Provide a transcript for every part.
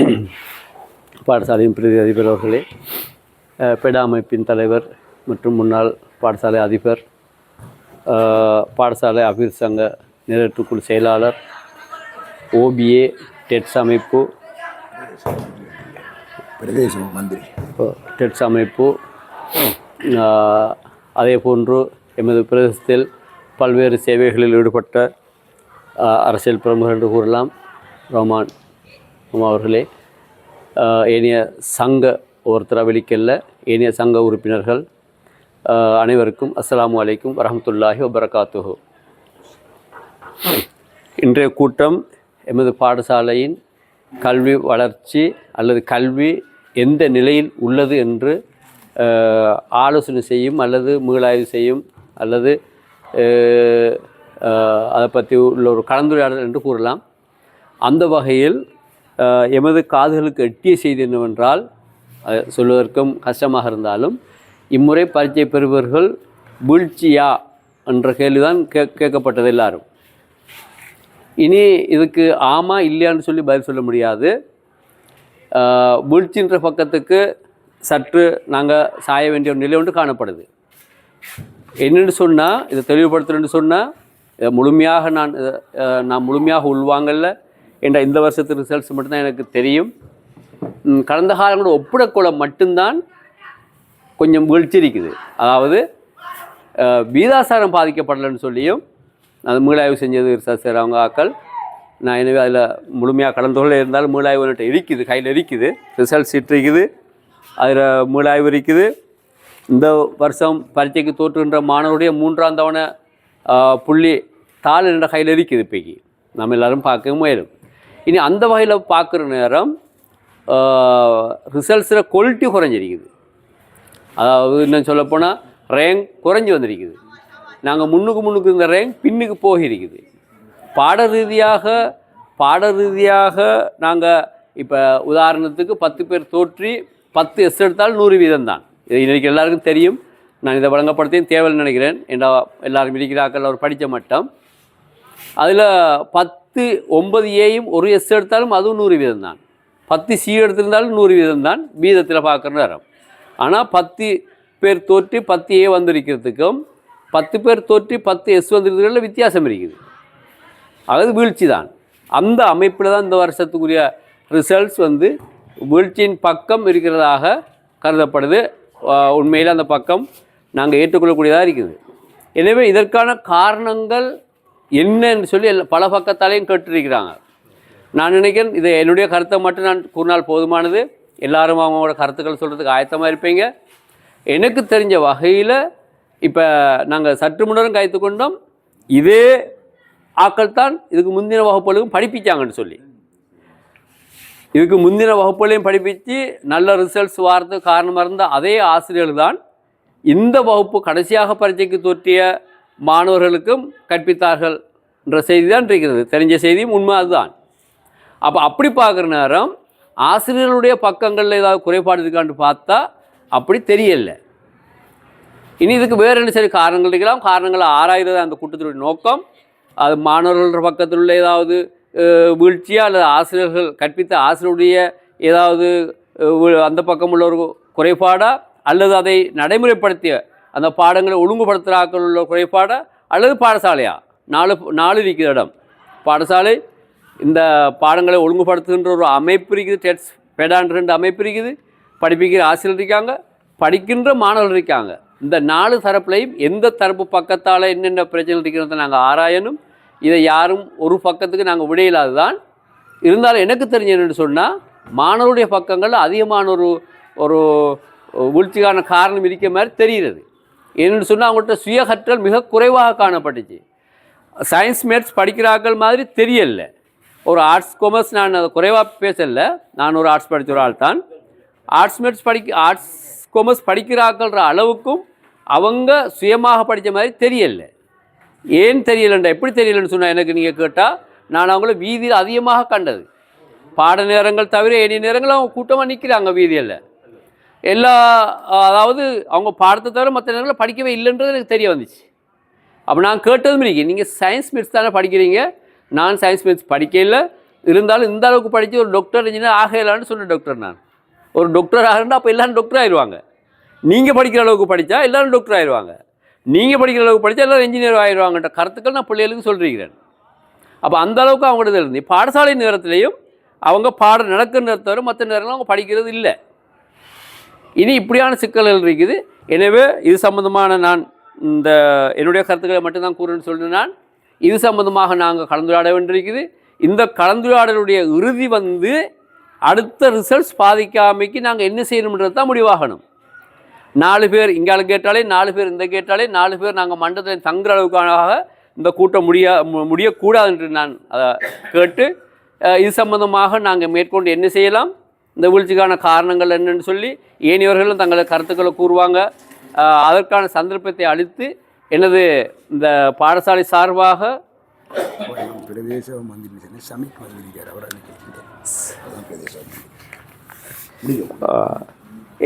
பாடசாலையின் பிரதி அதிபர் அவர்களே பெடா அமைப்பின் தலைவர் மற்றும் முன்னாள் பாடசாலை அதிபர் பாடசாலை அபிவிருத்தி சங்க நிறைவேற்றுக்குழு செயலாளர் ஓபிஏ டெட்ஸ் அமைப்பு பிரதேச மந்திரி. டெட்ஸ் அமைப்பு அதே போன்று எமது பிரதேசத்தில் பல்வேறு சேவைகளில் ஈடுபட்ட அரசியல் பிரமுகர் என்று கூறலாம் ரோமான் அவர்களே. ஏனைய சங்க ஒருத்தர வெளிக்கல்ல ஏனைய சங்க உறுப்பினர்கள் அனைவருக்கும் அஸ்லாம் அலைக்கும் வரமத்துல்லாஹி வபரகாத்துஹு. இன்றைய கூட்டம் எமது பாடசாலையின் கல்வி வளர்ச்சி அல்லது கல்வி எந்த நிலையில் உள்ளது என்று ஆலோசனை செய்யும் அல்லது மீளாய்வு செய்யும் அல்லது அதை பற்றி உள்ள ஒரு கலந்துரையாடல் என்று கூறலாம். அந்த வகையில் எமது காதுகளுக்கு எட்டிய செய்தி என்னவென்றால் சொல்வதற்கும் கஷ்டமாக இருந்தாலும் இம்முறை பரீட்சை பெறுபவர்கள் வீழ்ச்சியா என்ற கேள்விதான் கே கேட்கப்பட்டது எல்லாரும். இனி இதுக்கு ஆமாம் இல்லையான்னு சொல்லி பதில் சொல்ல முடியாது. ஆஹ், வீழ்ச்சின்ற பக்கத்துக்கு சற்று நாங்கள் சாய வேண்டிய ஒரு நிலை ஒன்று காணப்படுது. என்னென்னு சொன்னால் இதை தெளிவுபடுத்துறேன்னு சொன்னால் முழுமையாக நான் நான் முழுமையாக உள்வாங்கல்ல என்ற இந்த வருஷத்து ரிசல்ட்ஸ் மட்டும்தான் எனக்கு தெரியும். கடந்த காலங்களோட ஒப்பிடக்குள்ள மட்டும்தான் கொஞ்சம் வீழ்ச்சி இருக்குது அதாவது வீதாசாரம் பாதிக்கப்படலைன்னு சொல்லியும் அது மீளாய்வு செஞ்சது ரிசர்ச் செய்கிறவங்க ஆக்கள் நான் எனவே அதில் முழுமையாக கலந்து கொள்ள இருந்தாலும் மீளாய்வு என்கிட்ட இருக்குது கையில் இருக்குது. ரிசல்ட் சீட் இருக்குது அதில் மீளாய்வு இருக்குது. இந்த வருஷம் பரீட்சைக்கு தோற்றுகின்ற மாணவருடைய மூன்றாம் தவணை புள்ளி தாள் என்ற கையில் இருக்குது இப்போக்கி. நம்ம எல்லாரும் பார்க்க முயலும். இனி அந்த வகையில் பார்க்குற நேரம் ரிசல்ட்ஸில் குவாலிட்டி குறைஞ்சிருக்குது. அதாவது இன்னும் சொல்லப்போனால் ரேங்க் குறைஞ்சி வந்திருக்குது. நாங்கள் முன்னுக்கு முன்னுக்கு இருந்த ரேங்க் பின்னுக்கு போகிருக்குது. பாட ரீதியாக பாட ரீதியாக நாங்கள் இப்போ உதாரணத்துக்கு பத்து பேர் தோற்றி பத்து எஸ் எடுத்தால் நூறு வீதம் தான். இது இன்றைக்கி எல்லாருக்கும் தெரியும். நான் இதை வழங்கப்படுத்தையும் தேவைன்னு நினைக்கிறேன். என்ற எல்லாரும் இருக்கிறாக்கள் அவர் படித்த மட்டம். அதில் பத் பத்து ஒன்பது ஏயும் ஒரு எஸ் எடுத்தாலும் அதுவும் நூறு வீதம் தான். பத்து சி எடுத்திருந்தாலும் நூறு வீதம் தான் வீதத்தில் பார்க்குற நேரம். ஆனால் பத்து பேர் தோற்றி பத்து ஏ வந்திருக்கிறதுக்கும் பத்து பேர் தோற்றி பத்து எஸ் வந்திருக்கிறதுல வித்தியாசம் இருக்குது. அதாவது வீழ்ச்சி தான். அந்த அமைப்பில் தான் இந்த வருஷத்துக்குரிய ரிசல்ட்ஸ் வந்து வீழ்ச்சியின் பக்கம் இருக்கிறதாக கருதப்படுது. உண்மையில் அந்த பக்கம் நாங்கள் ஏற்றுக்கொள்ளக்கூடியதாக இருக்குது. எனவே இதற்கான காரணங்கள் என்னன்னு சொல்லி எல்லா- பல பக்கத்தாலையும் கேட்டிருக்கிறாங்க. நான் நினைக்கிறேன் இது என்னுடைய கருத்தை மட்டும் நான் கூறினால் போதுமானது. எல்லாரும் அவங்களோட கருத்துக்கள் சொல்கிறதுக்கு ஆயத்தமாக இருப்பீங்க. எனக்கு தெரிஞ்ச வகையில் இப்போ நாங்கள் சற்று முன்னரும் கைத்து கொண்டோம். இதே ஆக்கள் தான் இதுக்கு முந்தின வகுப்புகளுக்கும் படிப்பிச்சாங்கன்னு சொல்லி. இதுக்கு முந்தின வகுப்புகளையும் படிப்பித்து நல்ல ரிசல்ட்ஸ் வாரத்துக்கு காரணமாக இருந்த அதே ஆசிரியர்கள் தான் இந்த வகுப்பு கடைசியாக பரீட்சைக்கு தோற்றிய மாணவர்களுக்கும் கற்பித்தார்கள் என்ற செய்தி தான் இருக்கிறது. தெரிஞ்ச செய்தியும் உண்மை அதுதான். அப்போ அப்படி பார்க்குற நேரம் ஆசிரியர்களுடைய பக்கங்களில் ஏதாவது குறைபாடு இருக்கான்னு பார்த்தா அப்படி தெரியல. இனி இதுக்கு வேறு என்ன சரி காரணங்கள் இருக்கலாம். காரணங்களை ஆராய்கிறது அந்த கூட்டத்தினுடைய நோக்கம். அது மாணவர்கள் பக்கத்தில் உள்ள ஏதாவது வீழ்ச்சியாக வீழ்ச்சியா அல்லது ஆசிரியர்கள் கற்பித்த ஆசிரியருடைய ஏதாவது அந்த பக்கம் உள்ள ஒரு குறைபாடா அல்லது அதை நடைமுறைப்படுத்திய அந்த பாடங்களை ஒழுங்குபடுத்துகிறாக்கள் உள்ள குறைபாடா அல்லது பாடசாலையா? நாலு நாலு இருக்கிற இடம். பாடசாலை இந்த பாடங்களை ஒழுங்குபடுத்துகின்ற ஒரு அமைப்பு இருக்குது டெட்ஸ் பெடான்ற அமைப்பு இருக்குது. படிப்பிக்கிற ஆசிரியர் இருக்காங்க படிக்கின்ற மாணவர்கள் இருக்காங்க. இந்த நாலு தரப்புலையும் எந்த தரப்பு பக்கத்தால் என்னென்ன பிரச்சனை இருக்கிறத நாங்கள் ஆராயணும். இதை யாரும் ஒரு பக்கத்துக்கு நாங்கள் விடையில்லாது தான் இருந்தாலும் எனக்கு தெரிஞ்ச என்னன்னு சொன்னால் மாணவருடைய பக்கங்களில் அதிகமான ஒரு ஒரு வீழ்ச்சிக்கான காரணம் இருக்க மாதிரி தெரிகிறது. என்னென்னு சொன்னால் அவங்கள்ட்ட சுய கற்றல் மிக குறைவாக காணப்பட்டுச்சு. சயின்ஸ் மேத்ஸ் படிக்கிறார்கள் மாதிரி தெரியல. ஒரு ஆர்ட்ஸ் காமர்ஸ் நான் அதை குறைவாக பேசலை. நான் ஒரு ஆர்ட்ஸ் படித்த ஒரு ஆள் தான் ஆர்ட்ஸ் மேத்ஸ் படிக்க ஆர்ட்ஸ் காமர்ஸ் படிக்கிறார்கள்ன்ற அளவுக்கும் அவங்க சுயமாக படித்த மாதிரி தெரியல. ஏன் தெரியலண்டா எப்படி தெரியலன்னு சொன்னால் எனக்கு நீங்கள் கேட்டால் நான் அவங்கள வீதியில் அதிகமாக கண்டது. பாட நேரங்கள் தவிர ஏனைய நேரங்கள் அவங்க கூட்டமாக நிற்கிறாங்க வீதியில். எல்லா அதாவது அவங்க பாடத்தை தவிர மற்ற நேரங்களில் படிக்கவே இல்லைன்றது எனக்கு தெரிய வந்துச்சு. அப்போ நான் கேட்டதும் இன்றைக்கி நீங்கள் சயின்ஸ் மிட்ஸ் தானே படிக்கிறீங்க? நான் சயின்ஸ் மிட்ஸ் படிக்கல இருந்தாலும் இந்த அளவுக்கு படித்து ஒரு டாக்டர் இன்ஜினியர் ஆகலான்னு சொன்னேன் டாக்டர் நான். ஒரு டாக்டர் ஆகிறா அப்போ எல்லாரும் டாக்டர் ஆயிடுவாங்க நீங்கள் படிக்கிற அளவுக்கு படித்தா எல்லோரும் டாக்டர் ஆயிடுவாங்க நீங்கள் படிக்கிற அளவுக்கு படித்தா எல்லோரும் இன்ஜினியர் ஆயிடுவாங்கன்ற கருத்துக்கள் நான் பிள்ளைகளுக்கு சொல்லியிருக்கிறேன் அப்போ அந்த அளவுக்கு அவங்களோட இருந்து பாடசாலை நேரத்திலையும் அவங்க பாடம் நடக்கிற நேரத்தவரை மற்ற நேரங்களும் அவங்க படிக்கிறது இல்லை. இனி இப்படியான சிக்கல்கள் இருக்குது. எனவே இது சம்பந்தமான நான் இந்த என்னுடைய கருத்துக்களை மட்டும்தான் கூறுன்னு சொல்லிட்டு நான். இது சம்பந்தமாக நாங்கள் கலந்துரையாட வேண்டியிருக்குது. இந்த கலந்துரையாடலுடைய இறுதி வந்து அடுத்த ரிசல்ட்ஸ் பாதிக்காமைக்கு நாங்கள் என்ன செய்யணுன்றது தான் முடிவாகணும். நாலு பேர் இங்கால கேட்டாலே நாலு பேர் இந்த கேட்டாலே நாலு பேர் நாங்கள் மண்டலத்தில் தங்குற அளவுக்காக இந்த கூட்டம் முடிய மு- முடியக்கூடாது என்று நான் அதை கேட்டு இது சம்பந்தமாக நாங்கள் மேற்கொண்டு என்ன செய்யலாம்? இந்த வீழ்ச்சிக்கான காரணங்கள் என்னன்னு சொல்லி ஏனையவர்களும் தங்களது கருத்துக்களை கூறுவாங்க. அதற்கான சந்தர்ப்பத்தை அளித்து எனது இந்த பாடசாலை சார்பாக பிரதேச மந்திரி சமிக்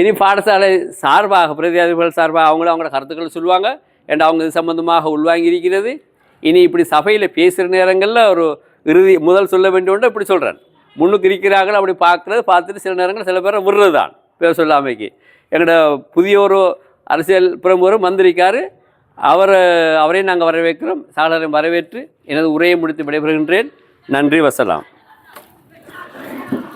இனி பாடசாலை சார்பாக பிரதி அதிபர்கள் சார்பாக அவங்களும் அவங்களோட கருத்துக்கள் சொல்லுவாங்க. ஏன்னா அவங்க இது சம்பந்தமாக உள்வாங்கி இருக்கிறது இனி இப்படி சபையில் பேசுகிற நேரங்களில் ஒரு இறுதி முதல் சொல்ல வேண்டிய ஒன்று இப்படி சொல்கிறேன் முன்னுக்கு இருக்கிறார்கள் அப்படி பார்க்குறது பார்த்துட்டு சில நேரங்கள் சில பேரை விடுறது தான் பேர் சொல்லாமைக்கு. எங்களோட புதிய ஒரு அரசியல் பிரமுகரும் வந்திருக்காரு. அவர் அவரையும் நாங்கள் வரவேற்கிறோம். சாளரை வரவேற்று எனது உரையை முடித்து விடைபெறுகின்றேன். நன்றி வசலாம்.